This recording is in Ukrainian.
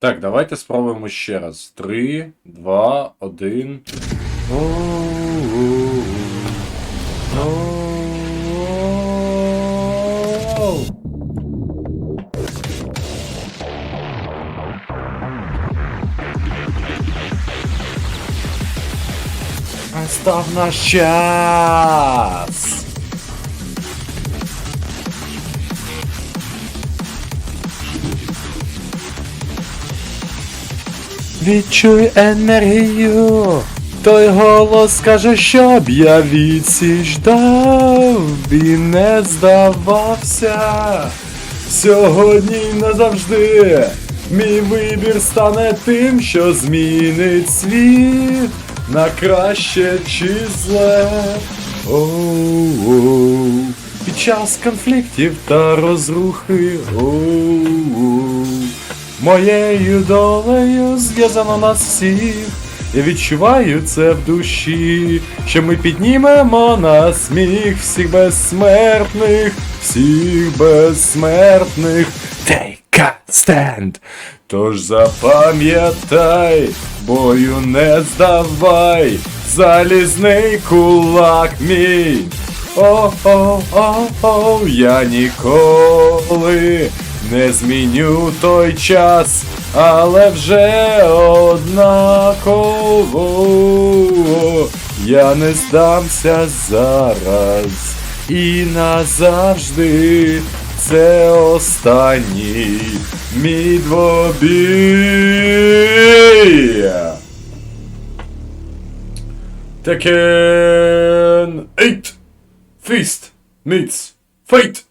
Так, давайте спробуємо ще раз. Три, два, один. Настав наш час! Відчуй енергію. Той голос каже, щоб я відсіч дав і не здавався. Сьогодні назавжди мій вибір стане тим, що змінить світ на краще чи зле. Оу-оу. Під час конфліктів та розрухи. Оу-оу. Моєю долею зв'язано нас всіх. Я відчуваю це в душі, що ми піднімемо на сміх всіх безсмертних, всіх безсмертних. Take a stand. Тож запам'ятай, бою не здавай, залізний кулак мій. О-о-о-о, я ніколи не зміню той час, але вже однаково я не здамся зараз і назавжди. Це останній мій двобій. Tekken 8 Fist meets Fate